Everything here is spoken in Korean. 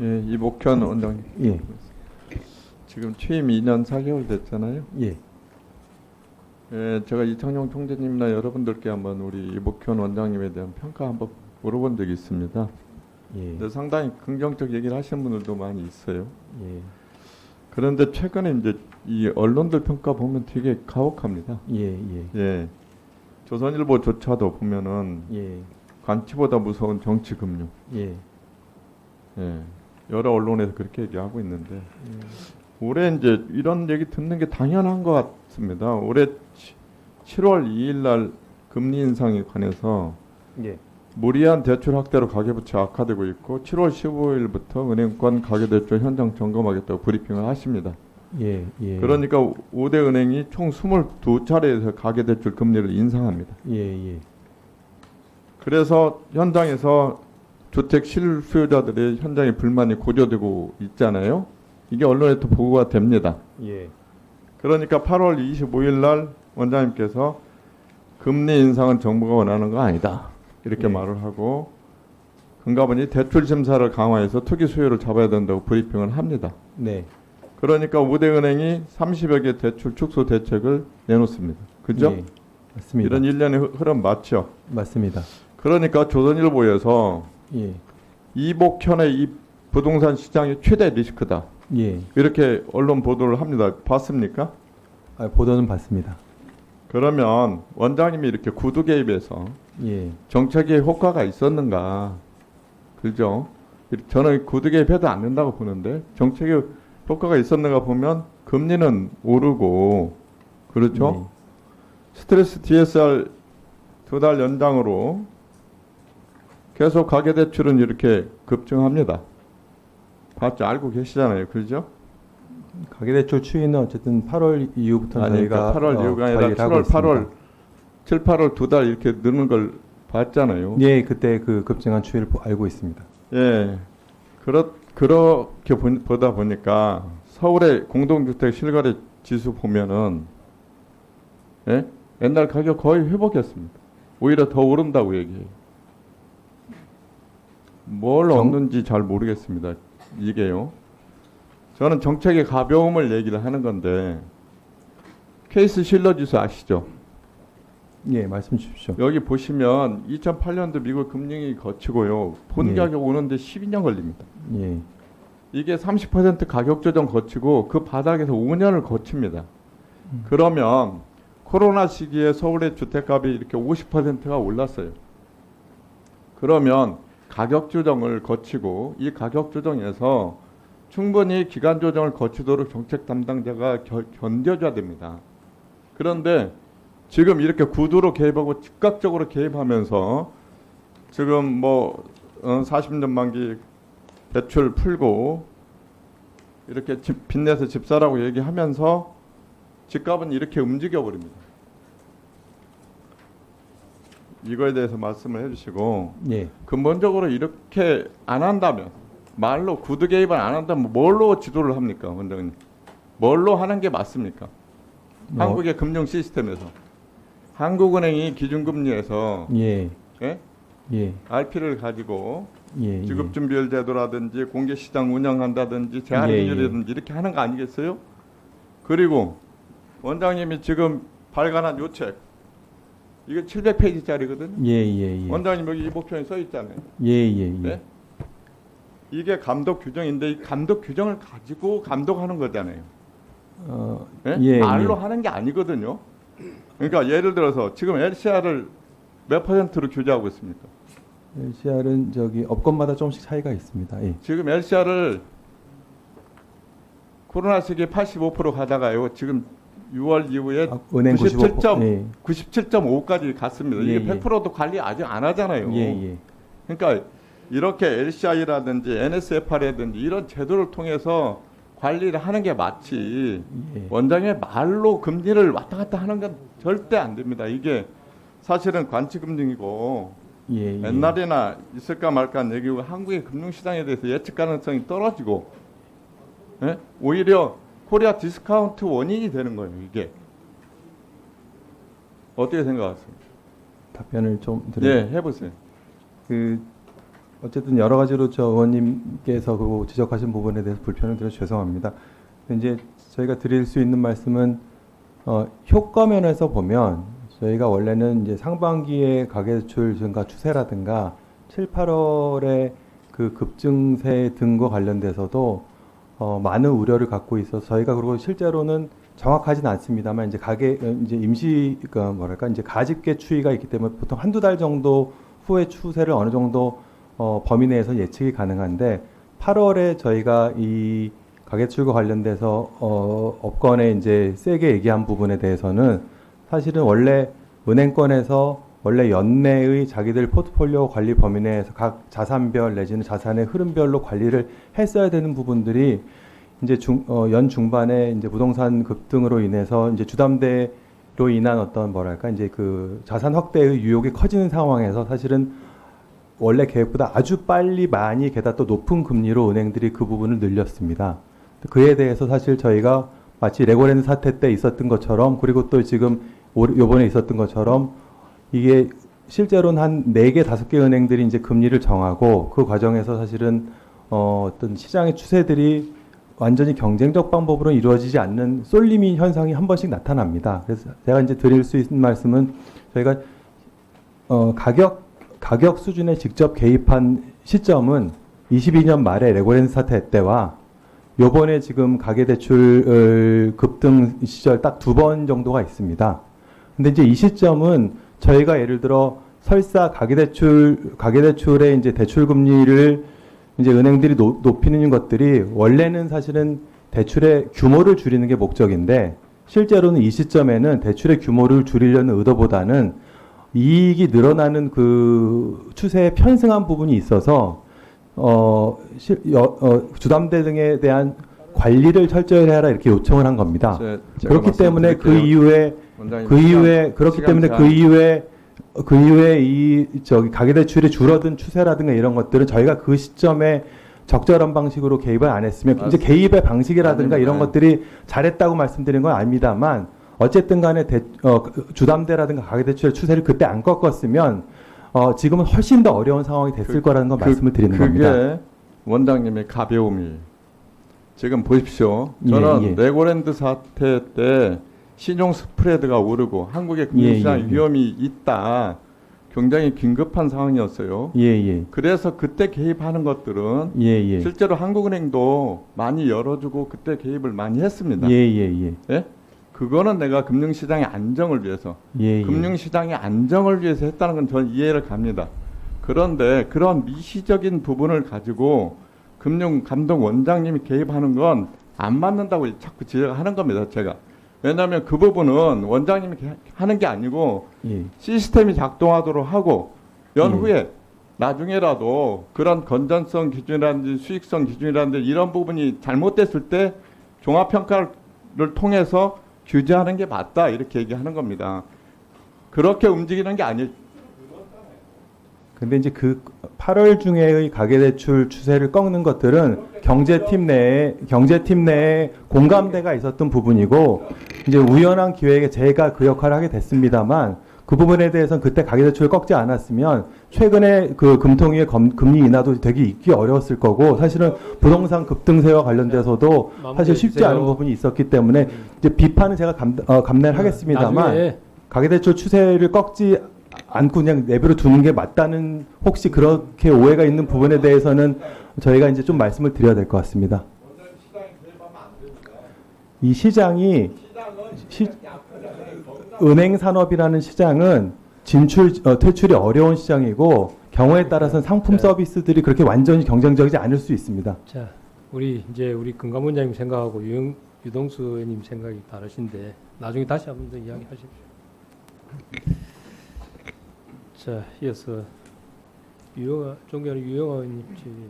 예, 이복현 원장님. 예, 지금 취임 2년 4개월 됐잖아요. 예, 예, 제가 이창용 총재님이나 여러분들께 한번 우리 이복현 원장님에 대한 평가 한번 물어본 적이 있습니다. 예, 근데 상당히 긍정적 얘기를 하시는 분들도 많이 있어요. 예, 그런데 최근에 이제 이 언론들 평가 보면 되게 가혹합니다. 예, 예, 예. 조선일보조차도 보면은 예, 관치보다 무서운 정치 금융. 예, 예. 여러 언론에서 그렇게 얘기하고 있는데 올해 이제 이런 얘기 듣는 게 당연한 것 같습니다. 올해 7월 2일 날 금리 인상에 관해서 예, 무리한 대출 확대로 가계부채 악화되고 있고 7월 15일부터 은행권 가계대출 현장 점검하겠다고 브리핑을 하십니다. 예, 예. 그러니까 5대 은행이 총 22차례에서 가계대출 금리를 인상합니다. 예, 예, 그래서 현장에서 주택 실수요자들의 현장의 불만이 고조되고 있잖아요. 이게 언론에 또 보고가 됩니다. 예, 그러니까 8월 25일 날 원장님께서 금리 인상은 정부가 원하는 거 아니다. 이렇게 예. 말을 하고 금감원이 대출 심사를 강화해서 투기 수요를 잡아야 된다고 브리핑을 합니다. 네, 그러니까 우대은행이 30여 개 대출 축소 대책을 내놓습니다. 그죠? 예, 맞습니다. 이런 일련의 흐- 흐름 맞죠? 맞습니다. 그러니까 조선일보에서 예, 이복현의 이 부동산 시장의 최대 리스크다. 예, 이렇게 언론 보도를 합니다. 봤습니까? 아, 보도는 봤습니다. 그러면 원장님이 이렇게 구두 개입해서 예, 정책에 효과가 있었는가? 그죠? 저는 구두 개입해도 안 된다고 보는데 정책에 효과가 있었는가 보면 금리는 오르고 그렇죠? 스트레스 DSR 두 달 연장으로 계속 가계 대출은 이렇게 급증합니다. 봤죠? 알고 계시잖아요. 그죠? 예. 가계대출 추이는 어쨌든 8월 이후부터 아니, 저희가 그러니까 8월 어, 이후가 아니라 관리를 하고 7월, 있습니다. 8월, 7, 8월 두 달 이렇게 느는 걸 봤잖아요. 예, 그때 그 급증한 추이를 보- 알고 있습니다. 예. 그렇, 그렇게 보, 보다 보니까 서울의 공동주택 실거래 지수 보면은 예? 옛날 가격 거의 회복했습니다. 오히려 더 오른다고 얘기해요. 뭘 정- 얻는지 잘 모르겠습니다. 이게요. 저는 정책의 가벼움을 얘기를 하는 건데 케이스 실러 지수 아시죠? 예, 말씀 주십시오. 여기 보시면 2008년도 미국 금융이 거치고요. 본 예. 가격 오는데 12년 걸립니다. 예, 이게 30% 가격 조정 거치고 그 바닥에서 5년을 거칩니다. 음. 그러면 코로나 시기에 서울의 주택값이 이렇게 50%가 올랐어요. 그러면 가격 조정을 거치고 이 가격 조정에서 충분히 기간 조정을 거치도록 정책 담당자가 겨- 견뎌줘야 됩니다. 그런데 지금 이렇게 구두로 개입하고 즉각적으로 개입하면서 지금 뭐 어, 40년 만기 대출 풀고 이렇게 집 빚내서 집 사라고 얘기하면서 집값은 이렇게 움직여 버립니다. 이거에 대해서 말씀을 해주시고 예, 근본적으로 이렇게 안 한다면 말로 구두 개입을 안 한다면 뭘로 지도를 합니까 원장님? 뭘로 하는 게 맞습니까? 뭐, 한국의 금융 시스템에서 한국은행이 기준금리에서 예, 예? 예, RP를 가지고 예, 지급준비율 제도라든지 공개시장 운영한다든지 제한리율이라든지 이렇게 하는 거 아니겠어요? 그리고 원장님이 지금 발간한 요책 이게 700페이지짜리거든요. 예, 예, 예, 원장님 여기 이 목표에 써 있잖아요. 예, 예, 예, 네? 이게 감독 규정인데 이 감독 규정을 가지고 감독하는 거잖아요. 어, 예? 예, 말로 예. 하는 게 아니거든요. 그러니까 예를 들어서 지금 LCR을 몇 퍼센트로 규제하고 있습니까? LCR은 저기 업권마다 조금씩 차이가 있습니다. 예. 지금 LCR을 코로나 시기에 85% 가다가요. 지금 6월 이후에 아, 은행 97. 95%. 예. 97.5까지 갔습니다. 예, 이게 예. 100%도 관리 아직 안 하잖아요. 예, 예. 그러니까 이렇게 LCI라든지 NSFR이라든지 이런 제도를 통해서 관리를 하는 게 맞지. 예. 원장의 말로 금리를 왔다 갔다 하는 건 절대 안 됩니다. 이게 사실은 관치금융이고 예, 예. 옛날이나 있을까 말까 한 얘기고 한국의 금융시장에 대해서 예측 가능성이 떨어지고 예? 오히려 코리아 디스카운트 원인이 되는 거예요. 이게 어떻게 생각하세요? 답변을 좀 드려. 네, 해보세요. 그 어쨌든 여러 가지로 저 의원님께서 그 지적하신 부분에 대해서 불편을 드려 죄송합니다. 이제 저희가 드릴 수 있는 말씀은 어, 효과 면에서 보면 저희가 원래는 이제 상반기에 가계대출 증가 추세라든가 7, 8월에 그 급증세 등과 관련돼서도 어, 많은 우려를 갖고 있어서 저희가 그리고 실제로는 정확하진 않습니다만 이제 가계 어, 이제 임시 그 뭐랄까 이제 가집계 추이가 있기 때문에 보통 한두 달 정도 후의 추세를 어느 정도 어, 범위 내에서 예측이 가능한데 8월에 저희가 이 가계출과 관련돼서 어, 업권에 이제 세게 얘기한 부분에 대해서는 사실은 원래 은행권에서 원래 연내의 자기들 포트폴리오 관리 범위 내에서 각 자산별 내지는 자산의 흐름별로 관리를 했어야 되는 부분들이 이제 중, 어, 연 중반에 이제 부동산 급등으로 인해서 이제 주담대로 인한 어떤 뭐랄까 이제 그 자산 확대의 유혹이 커지는 상황에서 사실은 원래 계획보다 아주 빨리 많이 게다가 또 높은 금리로 은행들이 그 부분을 늘렸습니다. 그에 대해서 사실 저희가 마치 레고랜드 사태 때 있었던 것처럼 그리고 또 지금 올- 요번에 있었던 것처럼 이게 실제로는 한네개 다섯 개 은행들이 이제 금리를 정하고 그 과정에서 사실은 어, 어떤 시장의 추세들이 완전히 경쟁적 방법으로 이루어지지 않는 쏠림인 현상이 한 번씩 나타납니다. 그래서 제가 이제 드릴 수 있는 말씀은 저희가 어, 가격 가격 수준에 직접 개입한 시점은 22년 말에 레고랜드 사태 때와 요번에 지금 가계대출 어, 급등 시절 딱 두 번 정도가 있습니다. 근데 이제 이 시점은 저희가 예를 들어 설사 가계대출 가계대출의 이제 대출 금리를 이제 은행들이 노- 높이는 것들이 원래는 사실은 대출의 규모를 줄이는 게 목적인데 실제로는 이 시점에는 대출의 규모를 줄이려는 의도보다는 이익이 늘어나는 그 추세에 편승한 부분이 있어서 어, 실, 여, 어, 주담대 등에 대한 관리를 철저히 해라 이렇게 요청을 한 겁니다. 제- 그렇기 때문에 그. 이후에 그 이후에 그렇기 때문에. 그 이후에 그 이후에 이 저기 가계대출이 줄어든 추세라든가 이런 것들은 저희가 그 시점에 적절한 방식으로 개입을 안 했으면 이제. 개입의 방식이라든가 아닙니다. 이런 것들이 잘했다고 말씀드린 건 아닙니다만 어쨌든 간에 대, 어, 그 주담대라든가 가계대출의 추세를 그때 안 꺾었으면 어, 지금은 훨씬 더 어려운 상황이 됐을 그- 거라는 거 그- 말씀을 드리는 그게 겁니다. 원장님의 가벼움이 지금 보십시오. 예, 저는 예. 레고랜드 사태 때 신용 스프레드가 오르고 한국의 금융시장 예, 예. 위험이 있다. 굉장히 긴급한 상황이었어요. 예, 예. 그래서 그때 개입하는 것들은 예, 예. 실제로 한국은행도 많이 열어주고 그때 개입을 많이 했습니다. 예, 예, 예. 예? 그거는 내가 금융시장의 안정을 위해서 예, 예. 금융시장의 안정을 위해서 했다는 건 저는 이해를 갑니다. 그런데 그런 미시적인 부분을 가지고 금융감독 원장님이 개입하는 건 안 맞는다고 자꾸 지적하는 겁니다. 제가. 왜냐하면 그 부분은 원장님이 개- 하는 게 아니고 예. 시스템이 작동하도록 하고 연후에 나중에라도 그런 건전성 기준이라든지 수익성 기준이라든지 이런 부분이 잘못됐을 때 종합평가를 통해서 규제하는 게 맞다 이렇게 얘기하는 겁니다. 그렇게 움직이는 게 아니 근데 이제 그 8월 중에의 가계대출 추세를 꺾는 것들은 경제팀 내에 경제팀 내에 공감대가 있었던 부분이고 이제 우연한 기회에 제가 그 역할을 하게 됐습니다만 그 부분에 대해서는 그때 가계대출을 꺾지 않았으면 최근에 그 금통위의 검- 금리 인하도 되게 있기 어려웠을 거고 사실은 부동산 급등세와 관련돼서도 사실 쉽지 않은 부분이 있었기 때문에 이제 비판은 제가 감, 어, 감내를 하겠습니다만 나중에. 가계대출 추세를 꺾지 않고 그냥 내버려 두는 게 맞다는 혹시 그렇게 오해가 있는 부분에 대해서는 저희가 이제 좀 말씀을 드려야 될 것 같습니다. 이 시장이 시, 은행 산업이라는 시장은 진출 어, 퇴출이 어려운 시장이고 경우에 따라서는 상품 네. 서비스들이 그렇게 완전히 경쟁적이지 않을 수 있습니다. 자 우리 이제 우리 금감 원장님 생각하고 유영, 유동수 의원님 생각이 다르신데 나중에 다시 한번 더 이야기하십시오. 자 이어서 유영아 존경하는 유영아 질의.